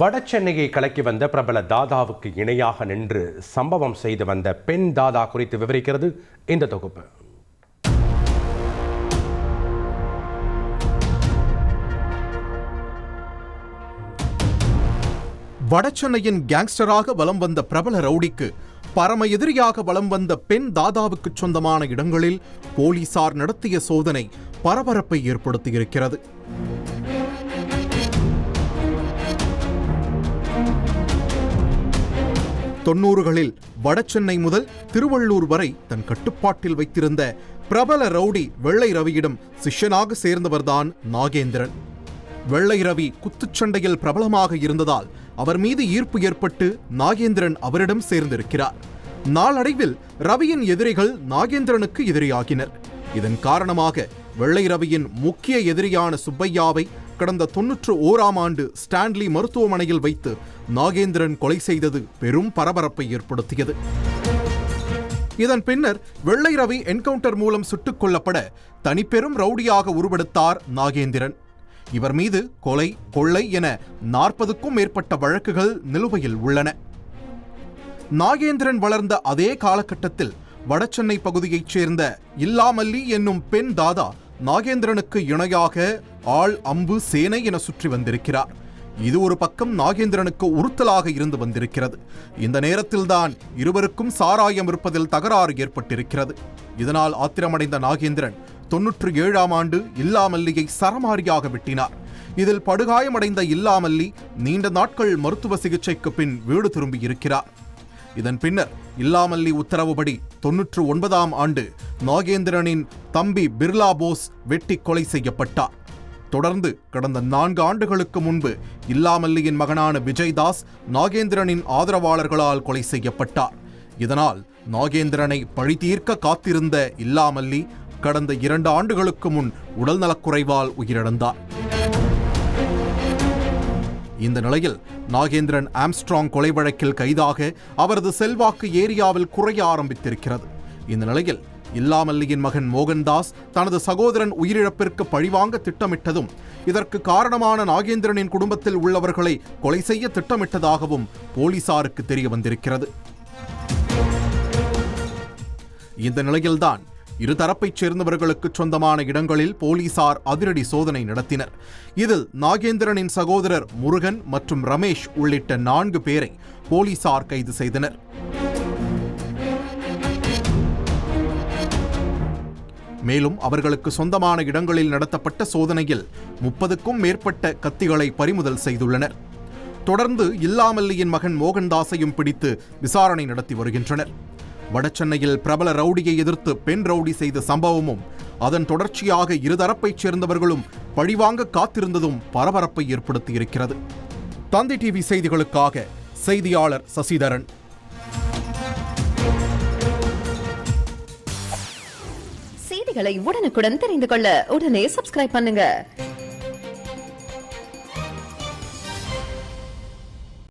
வடசென்னையை கலக்கி வந்த பிரபல தாதாவுக்கு இணையாக நின்று சம்பவம் செய்து வந்த பெண் தாதா குறித்து விவரிக்கிறது இந்த தொகுப்பு. வடசென்னையின் கேங்ஸ்டராக வலம் வந்த பிரபல ரவுடிக்கு பரம எதிரியாக வலம் வந்த பெண் தாதாவுக்கு சொந்தமான இடங்களில் போலீசார் நடத்திய சோதனை பரபரப்பை ஏற்படுத்தியிருக்கிறது. தொன்னூறுகளில் வடசென்னை முதல் திருவள்ளூர் வரை தன் கட்டுப்பாட்டில் வைத்திருந்த பிரபல ரவுடி வெள்ளை ரவியிடம் சிஷ்யனாக சேர்ந்தவர்தான் நாகேந்திரன். வெள்ளை ரவி குத்துச்சண்டையில் பிரபலமாக இருந்ததால் அவர் மீது ஈர்ப்பு ஏற்பட்டு நாகேந்திரன் அவரிடம் சேர்ந்திருக்கிறார். நாளடைவில் ரவியின் எதிரிகள் நாகேந்திரனுக்கு எதிரியாகினர். இதன் காரணமாக வெள்ளை ரவியின் முக்கிய எதிரியான சுப்பையாவை கடந்த தொன்னூற்று ஓராம் ஆண்டு ஸ்டான்லி மருத்துவமனையில் வைத்து நாகேந்திரன் கொலை செய்தது பெரும் பரபரப்பை ஏற்படுத்தியது. இதன் பின்னர் வெள்ளை ரவி என்கவுண்டர் மூலம் சுட்டுக் கொல்லப்பட தனிப்பெரும் ரவுடியாக உருவெடுத்தார் நாகேந்திரன். இவர் மீது கொலை கொள்ளை என நாற்பதுக்கும் மேற்பட்ட வழக்குகள் நிலுவையில் உள்ளன. நாகேந்திரன் வளர்ந்த அதே காலகட்டத்தில் வடசென்னை பகுதியைச் சேர்ந்த இல்லாமல்லி என்னும் பெண் தாதா நாகேந்திரனுக்கு இணையாக ஆள் அம்பு சேனை என சுற்றி வந்திருக்கிறார். இது ஒரு பக்கம் நாகேந்திரனுக்கு உறுத்தலாக இருந்து வந்திருக்கிறது. இந்த நேரத்தில்தான் இருவருக்கும் சாராயம் இருப்பதில் தகராறு ஏற்பட்டிருக்கிறது. இதனால் ஆத்திரமடைந்த நாகேந்திரன் தொன்னூற்று ஏழாம் ஆண்டு இல்லாமல்லியை சரமாரியாக வெட்டினார். இதில் படுகாயமடைந்த இல்லாமல்லி நீண்ட நாட்கள் மருத்துவ சிகிச்சைக்கு பின் வீடு திரும்பியிருக்கிறார். இதன் பின்னர் இல்லாமல்லி உத்தரவுபடி தொன்னூற்று ஒன்பதாம் ஆண்டு நாகேந்திரனின் தம்பி பிர்லா போஸ் வெட்டி கொலை செய்யப்பட்டார். தொடர்ந்து கடந்த நான்கு ஆண்டுகளுக்கு முன்பு இல்லாமல்லியின் மகனான விஜய்தாஸ் நாகேந்திரனின் ஆதரவாளர்களால் கொலை செய்யப்பட்டார். இதனால் நாகேந்திரனை பழிதீர்க்க காத்திருந்த இல்லாமல்லி கடந்த இரண்டு ஆண்டுகளுக்கு முன் உடல்நலக்குறைவால் உயிரிழந்தார். இந்த நிலையில் நாகேந்திரன் ஆம்ஸ்ட்ராங் கொலை வழக்கில் கைதாக அவரது செல்வாக்கு ஏரியாவில் குறைய ஆரம்பித்திருக்கிறது. இந்த நிலையில் இல்லாமல்லியின் மகன் மோகன்தாஸ் தனது சகோதரன் உயிரிழப்பிற்கு பழிவாங்க திட்டமிட்டதும் இதற்கு காரணமான நாகேந்திரனின் குடும்பத்தில் உள்ளவர்களை கொலை செய்ய திட்டமிட்டதாகவும் போலீசாருக்கு தெரிய வந்திருக்கிறது இந்த நிலையில்தான் இருதரப்பைச் சேர்ந்தவர்களுக்கு சொந்தமான இடங்களில் போலீசார் அதிரடி சோதனை நடத்தினர். இதில் நாகேந்திரனின் சகோதரர் முருகன் மற்றும் ரமேஷ் உள்ளிட்ட நான்கு பேரை போலீசார் கைது செய்தனர். மேலும் அவர்களுக்கு சொந்தமான இடங்களில் நடத்தப்பட்ட சோதனையில் முப்பதுக்கும் மேற்பட்ட கத்திகளை பறிமுதல் செய்துள்ளனர். தொடர்ந்து இல்லாமல்லியின் மகன் மோகன்தாஸையும் பிடித்து விசாரணை நடத்தி வருகின்றனர். வடசென்னையில் பிரபல ரவுடியை எதிர்த்து பெண் ரவுடி செய்த சம்பவமும் அதன் தொடர்ச்சியாக இருதரப்பைச் சேர்ந்தவர்களும் பழிவாங்க காத்திருந்ததும் பரபரப்பை ஏற்படுத்தியிருக்கிறது. தந்தி டிவி செய்திகளுக்காக செய்தியாளர் சசிதரன். செய்திகளை உடனுக்குடன் தெரிந்து கொள்ள உடனே சப்ஸ்கிரைப் பண்ணுங்க.